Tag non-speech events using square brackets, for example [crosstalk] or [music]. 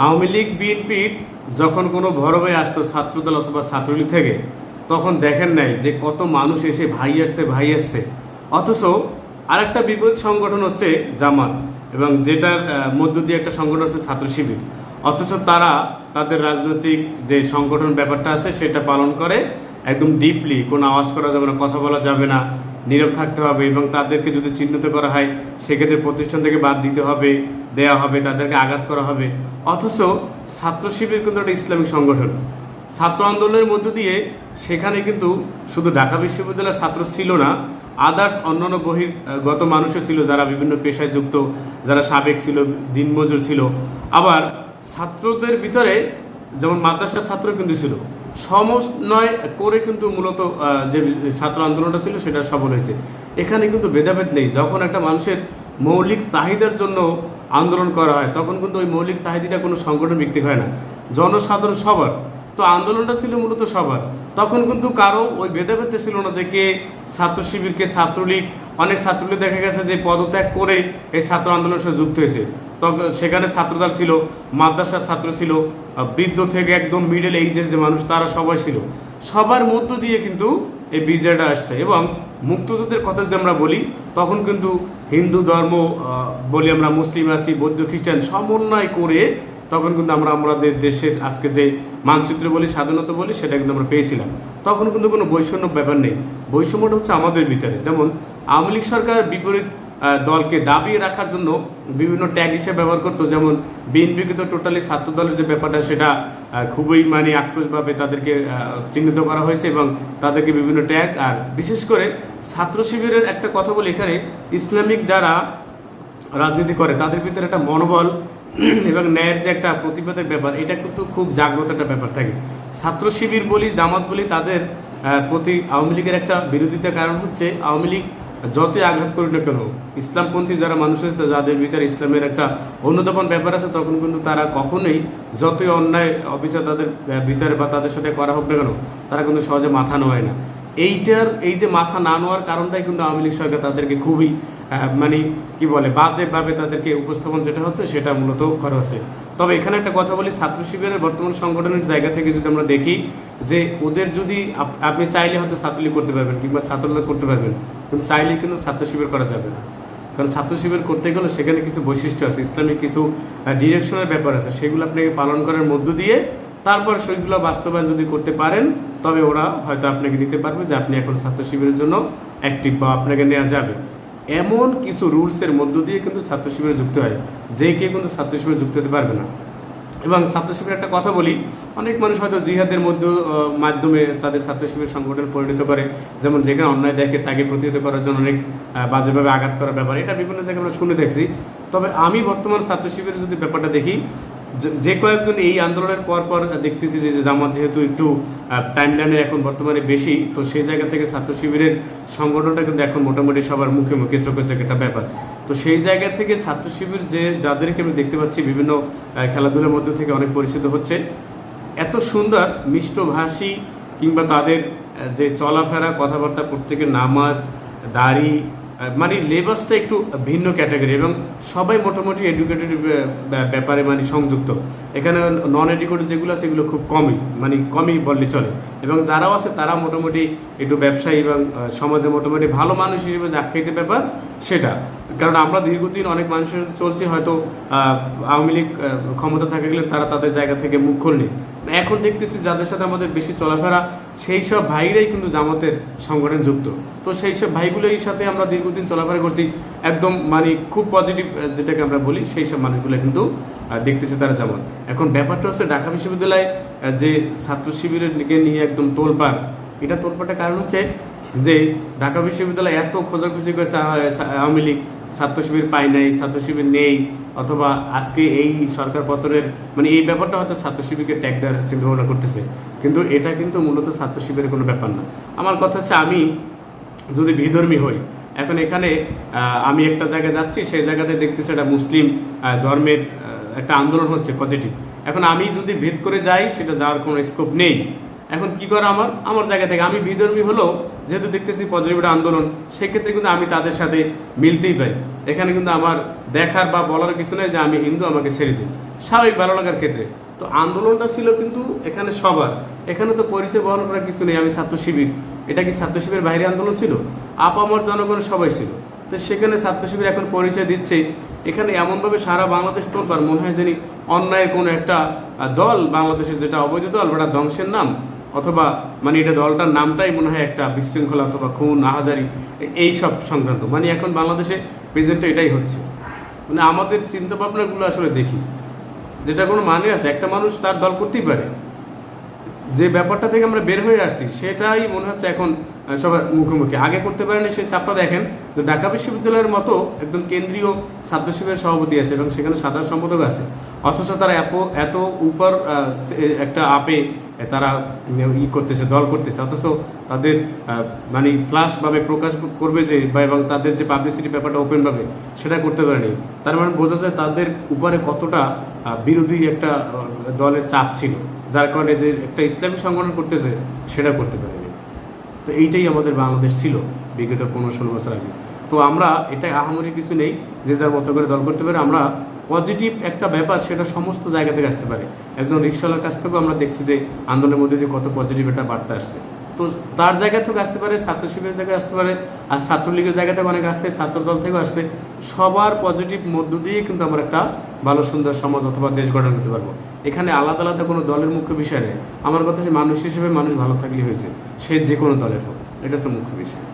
আওয়ামী লীগ বিএনপির যখন কোনো বড় হয়ে আসতো, ছাত্রদল অথবা ছাত্রলীগ থেকে, তখন দেখেন নাই যে কত মানুষ এসে ভাই আসছে ভাই আসছে। অথচ আরেকটা বিপরীত সংগঠন হচ্ছে জামাত এবং যেটার মধ্য দিয়ে একটা সংগঠন হচ্ছে ছাত্র শিবির। অথচ তারা তাদের রাজনৈতিক যে সংগঠন ব্যাপারটা আছে, সেটা পালন করে একদম ডিপলি কোনো আওয়াজ করা যাবে না, কথা বলা যাবে না। নীরব থাকতে হবে এবং তাদেরকে যদি চিহ্নিত করা হয়, সেক্ষেত্রে প্রতিষ্ঠান থেকে বাদ দিতে হবে, দেয়া হবে, তাদেরকে আঘাত করা হবে। অথচ ছাত্র শিবির কিন্তু একটা ইসলামিক সংগঠন। ছাত্র আন্দোলনের মধ্য দিয়ে সেখানে কিন্তু শুধু ঢাকা বিশ্ববিদ্যালয়ের ছাত্র ছিল না আদার্স অন্যান্য বহির্গত মানুষও ছিল যারা বিভিন্ন পেশায় যুক্ত, যারা সাবেক ছিল, দিনমজুর ছিল। আবার ছাত্রদের ভিতরে যেমন মাদ্রাসার ছাত্র কিন্তু ছিল। সমন্বয় করে কিন্তু মূলত যে ছাত্র আন্দোলনটা ছিল সেটা সফল হয়েছে। এখানে কিন্তু ভেদাভেদ নেই। যখন একটা মানুষের মৌলিক চাহিদার জন্য আন্দোলন করা হয়, তখন কিন্তু ওই মৌলিক চাহিদাটা কোনো সংগঠন ভিত্তিক হয় না। জনসাধারণ সবার তো আন্দোলনটা ছিল মূলত সবার তখন কিন্তু কারও ওই ভেদাভেদটা ছিল না যে কে ছাত্র শিবির, কে ছাত্রলীগ। অনেক ছাত্রলীগ দেখা গেছে যে পদত্যাগ করে এই ছাত্র আন্দোলনের সাথে যুক্ত হয়েছে। তখন সেখানে ছাত্রদল ছিল, মাদ্রাসার ছাত্র ছিল বৃদ্ধ থেকে একদম মিডল এইজের যে মানুষ, তারা সবাই ছিল। সবার মধ্য দিয়ে কিন্তু এই বিজয়টা আসছে এবং মুক্তযুদ্ধের কথা যদি আমরা বলি, তখন কিন্তু হিন্দু ধর্ম বলি আমরা মুসলিম আছি, বৌদ্ধ, খ্রিস্টান সমন্বয় করে তখন কিন্তু আমরা আমাদের দেশের আজকে যে মানচিত্র বলি, স্বাধীনতা বলি, সেটা কিন্তু আমরা পেয়েছিলাম। তখন কিন্তু কোনো বৈষম্য ব্যাপার নেই। বৈষম্যটা হচ্ছে আমাদের ভিতরে। যেমন আওয়ামী লীগ সরকার বিপরীত দলকে দাবিয়ে রাখার জন্য বিভিন্ন ট্যাগ হিসেবে ব্যবহার করতো। যেমন বিএনপিকে তো টোটালি ছাত্র দলের যে ব্যাপারটা, সেটা খুবই মানে আক্রোশভাবে তাদেরকে চিহ্নিত করা হয়েছে এবং তাদেরকে বিভিন্ন ট্যাগ, আর বিশেষ করে ছাত্র শিবিরের একটা কথা বলি এখানে, ইসলামিক যারা রাজনীতি করে, তাদের ভিতরে একটা মনোবল [clears throat] এবং ন্যায়ের যে একটা প্রতিবাদের ব্যাপার, এটা কিন্তু খুব জাগ্রত একটা ব্যাপার থাকে ছাত্র শিবির বলি, জামাত বলি, তাদের প্রতি আওয়ামী লীগের একটা বিরোধিতার কারণ হচ্ছে আওয়ামী লীগ যতই আঘাত করুক না কেন, ইসলামপন্থী যারা মানুষ আছে যাদের ভিতরে ইসলামের একটা অনুধাবন ব্যাপার আছে, তখন কিন্তু তারা কখনোই যতই অন্যায় অফিসার তাদের ভিতরে বা তাদের সাথে করা হোক না কেন, তারা কিন্তু সহজে মাথা নোয় না। এইটার, এই যে মাথা না নেওয়ার কারণটাই কিন্তু আওয়ামী লীগ সরকার তাদেরকে খুবই মানে কি বলে, বাজেভাবে তাদেরকে উপস্থাপন যেটা হচ্ছে, সেটা মূলত করা হচ্ছে। তবে এখানে একটা কথা বলি, ছাত্র শিবিরের বর্তমান সংগঠনের জায়গা থেকে যদি আমরা দেখি, যে ওদের যদি আপনি চাইলে হয়তো ছাত্রলীগ করতে পারবেন কিংবা ছাত্রলীগ করতে পারবেন, কিন্তু চাইলে কিন্তু ছাত্র শিবির করা যাবে না। কারণ ছাত্র শিবির করতে গেলে সেখানে কিছু বৈশিষ্ট্য আছে, ইসলামিক কিছু ডিরেকশনের ব্যাপার আছে। সেগুলো আপনাকে পালন করার মধ্য দিয়ে তারপর সেইগুলো বাস্তবায়ন যদি করতে পারেন, তবে ওরা হয়তো আপনাকে নিতে পারবে যে আপনি এখন ছাত্র শিবিরের জন্য অ্যাক্টিভ বা আপনাকে নেওয়া যাবে। এমন কিছু রুলসের মধ্য দিয়ে কিন্তু ছাত্র শিবিরে যুক্ত হয়, যে কেউ কিন্তু ছাত্র শিবিরে যুক্ত হতে পারবে না। এবং ছাত্র শিবিরের একটা কথা বলি, অনেক মানুষ হয়তো জিহাদের মধ্য মাধ্যমে তাদের ছাত্র শিবির সংগঠন পরিণত করে, যেমন যেখানে অন্যায় দেখে তাকে প্রতিহত করার জন্য অনেক বাজেভাবে আঘাত করার ব্যাপার, এটা বিভিন্ন জায়গায় আমরা শুনে দেখছি। তবে আমি বর্তমান ছাত্র শিবিরের যদি ব্যাপারটা দেখি যে- কয়েকজন এই আন্দোলনের পর পর দেখতেছি যে জামাত যেহেতু একটু টাইম লাইনের এখন বর্তমানে বেশি, তো সেই জায়গা থেকে ছাত্র শিবিরের সংগঠনটা কিন্তু এখন মোটামুটি সবার মুখে মুখে, চোখে চোখে একটা ব্যাপার। তো সেই জায়গা থেকে ছাত্র শিবির যে, যাদেরকে আমি দেখতে পাচ্ছি বিভিন্ন খেলাধুলার মধ্যে থেকে অনেক পরিচিত হচ্ছে, এত সুন্দর মিষ্টভাষী কিংবা তাদের যে চলাফেরা, কথাবার্তা, প্রত্যেকের নামাজ, দাড়ি মানে লেবাসটা একটু ভিন্ন ক্যাটাগরি এবং সবাই মোটামুটি এডুকেটেড ব্যাপারে মানে সংযুক্ত। এখানে নন এডুকেটেড যেগুলো সেগুলো খুব কমই মানে কমই বললে চলে। এবং যারাও আছে তারা মোটামুটি একটু ব্যবসায়ী এবং সমাজে মোটামুটি ভালো মানুষ হিসেবে আখ্যায়িত ব্যাপার সেটা। কারণ আমরা দীর্ঘদিন অনেক মানুষের চলছি, হয়তো আওয়ামী লীগ ক্ষমতা থাকে গেলে তারা তাদের জায়গা থেকে মুখ খুলনি। এখন দেখতেছি যাদের সাথে আমাদের বেশি চলাফেরা, সেই সব ভাইরাই কিন্তু জামাতের সংগঠন যুক্ত। তো সেই সব ভাইগুলোর সাথে আমরা দীর্ঘদিন চলাফেরা করছি, একদম মানে খুব পজিটিভ যেটাকে আমরা বলি, সেই সব মানুষগুলো কিন্তু দেখতেছি তারা যেমন এখন ব্যাপারটা হচ্ছে ঢাকা বিশ্ববিদ্যালয়ে যে ছাত্র শিবিরের দিকে নিয়ে একদম তোলপাড়, এটা তোলপাড়টার কারণ হচ্ছে যে ঢাকা বিশ্ববিদ্যালয়ে এত খোঁজাখুঁজি করেছে আওয়ামী লীগ ছাত্র শিবির পায় নাই ছাত্র শিবির নেই, অথবা আজকে এই সরকার পতনের মানে এই ব্যাপারটা হয়তো ছাত্র শিবিরকে ট্যাগ দেওয়ার চিন্তা ভাবনা করতেছে। কিন্তু এটা কিন্তু মূলত ছাত্র শিবিরের কোনো ব্যাপার না। আমার কথা হচ্ছে আমি যদি বিধর্মী হই, এখন এখানে আমি একটা জায়গায় যাচ্ছি, সেই জায়গাতে দেখতেছি একটা মুসলিম ধর্মের একটা আন্দোলন হচ্ছে পজিটিভ এখন আমি যদি ভেদ করে যাই, সেটা যাওয়ার কোনো স্কোপ নেই। এখন কি করে আমার? আমার জায়গা থেকে। আমি বিধর্মী হলেও যেহেতু দেখতেছি পজিটিভ আন্দোলন, সেক্ষেত্রে কিন্তু আমি তাদের সাথে মিলতেই পারি। এখানে কিন্তু আমার দেখার বা বলার কিছু নেই যে আমি হিন্দু, আমাকে ছেড়ে দিন। স্বাভাবিক ভালো লাগার ক্ষেত্রে। তো আন্দোলনটা ছিল কিন্তু এখানে সবার। এখানে তো পরিচয় বহন করার কিছু নেই। আমি ছাত্র শিবির। এটা কি ছাত্র শিবির বাইরে আন্দোলন ছিল? আপামর জনগণ সবাই ছিল। তো সেখানে ছাত্র শিবির এখন পরিচয় দিচ্ছে। এখানে এমনভাবে সারা বাংলাদেশ তোলবার মনে হয় জানি অন্যায়ের কোনো একটা দল, বাংলাদেশের যেটা অবৈধ দল, ওটা ধ্বংসের নাম। অথবা মানে এটা দলটার নামটাই মনে হয় একটা বিশৃঙ্খলা অথবা খুন, আহাজারি, এই সব সংক্রান্ত। মানে এখন বাংলাদেশে প্রেজেন্টে এটাই হচ্ছে। মানে আমাদের চিন্তা ভাবনাগুলো আসলে দেখি। যেটা কোনো মানে আছে, একটা মানুষ তার দল করতেই পারে। যে ব্যাপারটা থেকে আমরা বের হয়ে আসছি, সেটাই মনে হচ্ছে এখন সবার মুখোমুখি। আগে করতে পারেনি সেই চাপটা দেখেন যে ঢাকা বিশ্ববিদ্যালয়ের মতো একদম কেন্দ্রীয় ছাত্র শিবিরের সভাপতি আছে এবং সেখানে সাধারণ সম্পাদক আছে। অথচ তারা এত এত উপর একটা আপে তারা ই করতেছে, দল করতেছে। অথচ তাদের মানে ফ্লাশ ভাবে প্রকাশ করবে যে বা এবং তাদের যে পাবলিসিটি ব্যাপারটা ওপেন ভাবে সেটা করতে পারেনি। তার মানে বোঝা যায় তাদের উপরে কতটা বিরোধী একটা দলের চাপ ছিল। যার কারণে যে একটা ইসলামী সংগঠন করতেছে, সেটা করতে পারেনি। তো এইটাই আমাদের বাংলাদেশ ছিল বিগত পনেরো ষোলো বছর আগে। তো আমরা এটা আহামরি কিছু নেই, যে যার মতো করে দল করতে পারে, আমরা পজিটিভ একটা ব্যাপার সেটা সমস্ত জায়গা থেকে আসতে পারে। একজন রিক্সাওয়ালার কাছ থেকেও আমরা দেখছি যে আন্দোলনের মধ্যে দিয়ে কত পজিটিভ একটা বার্তা আসছে। তো তার জায়গা থেকে আসতে পারে ছাত্র শিবিরের জায়গায় আসতে পারে, আর ছাত্রলীগের জায়গা থেকে অনেক আসছে ছাত্র দল থেকেও আসছে। সবার পজিটিভ মধ্য দিয়ে কিন্তু আমরা একটা ভালো, সুন্দর সমাজ অথবা দেশ গঠন করতে পারব। এখানে আলাদা আলাদা কোনো দলের মুখ্য বিষয় নেই। আমার কথা যে মানুষ হিসেবে মানুষ ভালো থাকলে হয়েছে। সে যে কোনো দলের হোক। এটা হচ্ছে মুখ্য বিষয়।